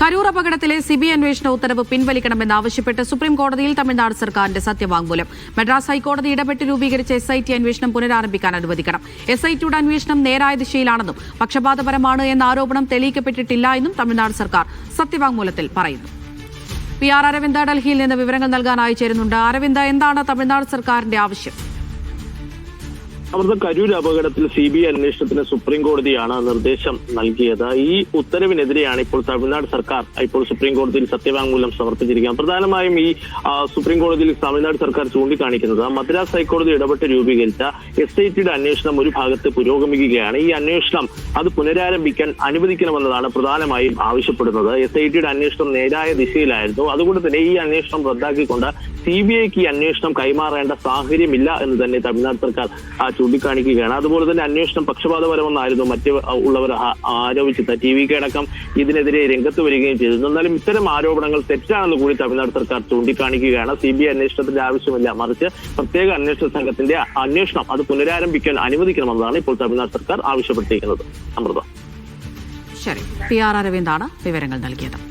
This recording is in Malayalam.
കരൂർ അപകടത്തിലെ സിബി അന്വേഷണ ഉത്തരവ് പിൻവലിക്കണമെന്നാവശ്യപ്പെട്ട് സുപ്രീം കോടതിയിൽ തമിഴ്നാട് സർക്കാരിന്റെ സത്യവാങ്മൂലം. മദ്രാസ് ഹൈക്കോടതി ഇടപെട്ട് രൂപീകരിച്ച എസ് ഐ ടി അന്വേഷണം പുനരാരംഭിക്കാൻ അനുവദിക്കണം. എസ് ഐ ടിയുടെ അന്വേഷണം നേരായ ദിശയിലാണെന്നും പക്ഷപാതപരമാണ് എന്ന ആരോപണം തെളിയിക്കപ്പെട്ടിട്ടില്ല എന്നും തമിഴ്നാട് സർക്കാർ സത്യവാങ്മൂലത്തിൽ പറയുന്നു. പി ആർ അരവിന്ദ ഡൽഹിയിൽ നിന്ന് വിവരങ്ങൾ നൽകാനായി ചേരുന്നുണ്ട്. അരവിന്ദ എന്താണ് തമിഴ്നാട് സർക്കാരിന്റെ ആവശ്യം? അമൃത കരൂർ അപകടത്തിൽ സി ബി ഐ അന്വേഷണത്തിന് സുപ്രീം കോടതിയാണ് നിർദ്ദേശം നൽകിയത്. ഈ ഉത്തരവിനെതിരെയാണ് ഇപ്പോൾ തമിഴ്നാട് സർക്കാർ ഇപ്പോൾ സുപ്രീം കോടതിയിൽ സത്യവാങ്മൂലം സമർപ്പിച്ചിരിക്കുന്നത്. പ്രധാനമായും ഈ സുപ്രീം കോടതിയിൽ തമിഴ്നാട് സർക്കാർ ചൂണ്ടിക്കാണിക്കുന്നത് മദ്രാസ് ഹൈക്കോടതി ഇടപെട്ട് രൂപീകരിച്ച എസ് ഐ ടിയുടെ അന്വേഷണം ഒരു ഭാഗത്ത് പുരോഗമിക്കുകയാണ്. ഈ അന്വേഷണം അത് പുനരാരംഭിക്കാൻ അനുവദിക്കണമെന്നതാണ് പ്രധാനമായും ആവശ്യപ്പെടുന്നത്. എസ് ഐ ടിയുടെ അന്വേഷണം നേരായ ദിശയിലായിരുന്നു. അതുകൊണ്ട് തന്നെ ഈ അന്വേഷണം റദ്ദാക്കിക്കൊണ്ട് സി ബി ഐക്ക് ഈ അന്വേഷണം കൈമാറേണ്ട സാഹചര്യമില്ല എന്ന് തന്നെ തമിഴ്നാട് സർക്കാർ ചൂണ്ടിക്കാണിക്കുകയാണ്. അതുപോലെ തന്നെ അന്വേഷണം പക്ഷപാതപരമെന്നായിരുന്നു മറ്റ് ഉള്ളവർ ആരോപിച്ചത്. ടി വി അടക്കം ഇതിനെതിരെ രംഗത്ത് വരികയും ചെയ്തു. എന്നാലും ഇത്തരം ആരോപണങ്ങൾ തെറ്റാണെന്ന് കൂടി തമിഴ്നാട് സർക്കാർ ചൂണ്ടിക്കാണിക്കുകയാണ്. സി ബി ഐ അന്വേഷണത്തിന്റെ ആവശ്യമില്ല. മറിച്ച് പ്രത്യേക അന്വേഷണ സംഘത്തിന്റെ അന്വേഷണം അത് പുനരാരംഭിക്കാൻ അനുവദിക്കണമെന്നാണ് ഇപ്പോൾ തമിഴ്നാട് സർക്കാർ ആവശ്യപ്പെട്ടിരിക്കുന്നത്. അമൃത. ശരി. പി ആർ അരവിന്ദാണ് വിവരങ്ങൾ നൽകിയത്.